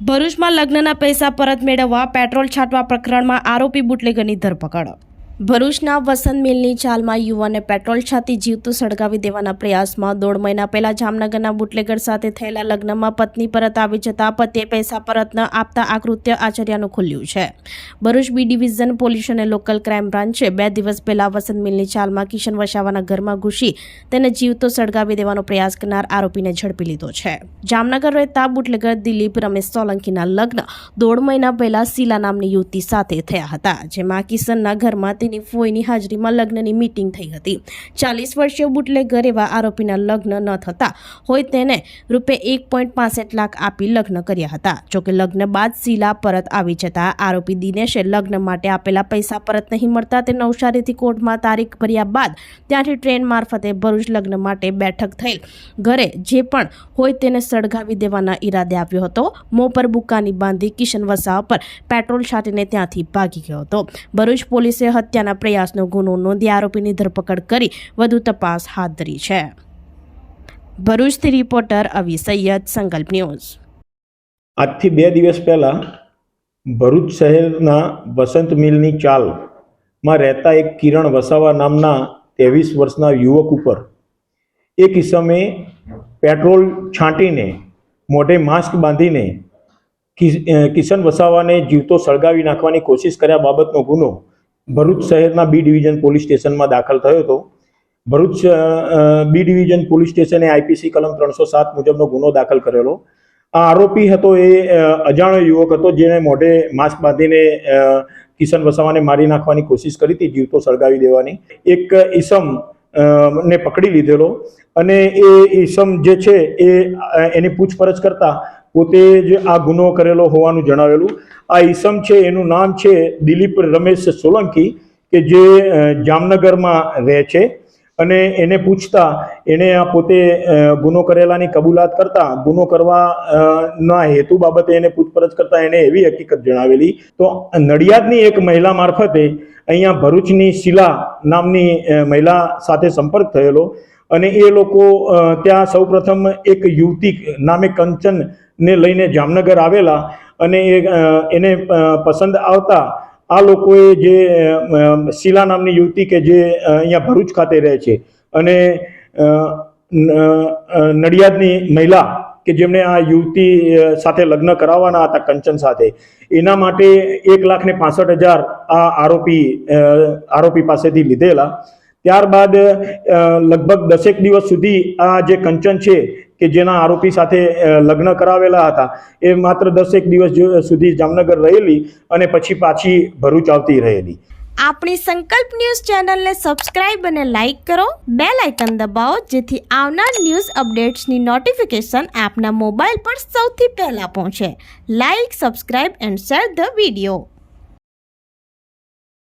ભરૂચમાં લગ્નના પૈસા પરત મેળવવા પેટ્રોલ છાંટવા પ્રકરણમાં આરોપી બુટલેગરની ધરપકડ. ભરૂચના વસંત મિલની ચાલમાં યુવાને પેટ્રોલ છાતી જીવતું સળગાવી દેવાના પ્રયાસમાં દોઢ મહિના પહેલા જામનગરના બુટલેગર સાથે થયેલા લગ્નમાં પત્ની પરત આવી જતા પતિએ પૈસા પરત ન આપતા આ કૃત્ય આચર્યાનું ખુલ્યું છે. ભરૂચ બી ડિવિઝન પોલીસ અને લોકલ ક્રાઇમ બ્રાન્ચે બે દિવસ પહેલા વસંત મિલની ચાલમાં કિશન વસાવાના ઘરમાં ઘૂસી તેને જીવતો સળગાવી દેવાનો પ્રયાસ કરનાર આરોપીને ઝડપી લીધો છે. જામનગર રહેતા બુટલેગર દિલીપ રમેશ સોલંકીના લગ્ન દોઢ મહિના પહેલા શીલા નામની યુવતી સાથે થયા હતા, જેમાં કિશનના ઘરમાં તેની ફોઈની હાજરીમાં લગ્નની મીટિંગ થઈ હતી. ચાલીસ વર્ષીય બુટલેગર એવા આરોપીના લગ્ન ન થતા હોય તેને રૂપે એક પોઈન્ટ પાસઠ લાખ આપી લગ્ન કર્યા હતા. જોકે લગ્ન બાદ શીલા પરત આવી જતા આરોપી દિનેશે લગ્ન માટે આપેલા પૈસા પરત નહીં મળતા તે નવસારીથી કોર્ટમાં તારીખ ભર્યા બાદ ત્યાંથી ટ્રેન મારફતે ભરૂચ લગ્ન માટે બેઠક થયેલ. ઘરે જે પણ હોય તેને સળગાવી દેવાના ઈરાદે આવ્યો હતો. મોં પર બુકાની બાંધી કિશન વસાવા પર પેટ્રોલ છાંટીને ત્યાંથી ભાગી ગયો હતો. ભરૂચ પોલીસે હત્યાના પ્રયાસનો ગુનો નોંધી આરોપીની ધરપકડ કરી વધુ તપાસ હાથ ધરી છે. ભરૂચથી રિપોર્ટર અવી સૈયદ, સંકલ્પ ન્યૂઝ. આજથી બે દિવસ પહેલાં ભરૂચ શહેરના વસંત મિલની ચાલમાં રહેતા એક કિરણ વસાવા નામના ત્રેવીસ વર્ષના યુવક ઉપર એક ઇસમે પેટ્રોલ છાંટીને, મોઢે માસ્ક બાંધીને કિશન વસાવાને જીવતો સળગાવી નાખવાની કોશિશ કર્યા બાબતનો ગુનો ભરૂચ શહેરના બી ડિવિઝન પોલીસ સ્ટેશનમાં દાખલ થયો હતો. ભરૂચ બી ડિવિઝન પોલીસ સ્ટેશને આઈપીસી કલમ ત્રણસો સાત મુજબનો ગુનો દાખલ કરેલો. આ આરોપી હતો એ અજાણ્યો યુવક હતો જેણે મોઢે માસ્ક બાંધીને કિશન વસાવાને મારી નાખવાની કોશિશ કરી હતી, જીવતો સળગાવી દેવાની. એક ઈસમ ને પકડી લીધેલો અને એ ઈસમ જે છે એ એની પૂછપરછ કરતા પોતે જ આ ગુનો કરેલો હોવાનું જણાવેલું. આ ઈસમ છે, એનું નામ છે દિલીપ રમેશ સોલંકી, કે જે જામનગરમાં રહે છે. અને એને પૂછતા, એણે આ પોતે ગુનો કરેલાની કબૂલાત કરતા, ગુનો કરવા ના હેતુ બાબતે એને પૂછપરછ કરતા એને એવી હકીકત જણાવેલી. તો નડિયાદની એક મહિલા મારફતે અહીંયા ભરૂચની શિલા નામની મહિલા સાથે સંપર્ક થયેલો. અને એ લોકો ત્યાં સૌપ્રથમ એક યુવતી, નામે કંચન ને લઈને જામનગર આવેલા અને એ એને પસંદ આવતા આ લોકોએ જે શીલા નામની યુવતી કે જે અહીંયા ભરૂચ ખાતે રહે છે અને નડિયાદની મહિલા કે જેમણે આ યુવતી સાથે લગ્ન કરાવવાના હતા કંચન સાથે, એના માટે એક લાખ ને પાસઠ હજાર આ આરોપી આરોપી પાસેથી લીધેલા. ત્યારબાદ લગભગ દસેક દિવસ સુધી આ જે કંચન છે કે જેના આરોપી સાથે લગ્ન કરાવેલા હતા. એ માત્ર દસેક દિવસ સુધી જામનગર રહેલી અને પછી પાછી ભરૂચ આવતી રહેલી. આપણી સંકલ્પ ન્યૂઝ ચેનલને સબસ્ક્રાઇબ અને લાઇક કરો. બે લાઇકન દબાવો, જેથી આવનાર ન્યૂઝ અપડેટ્સની નોટિફિકેશન આપના મોબાઈલ પર સૌથી પહેલા પહોંચે. Like, subscribe and share the video.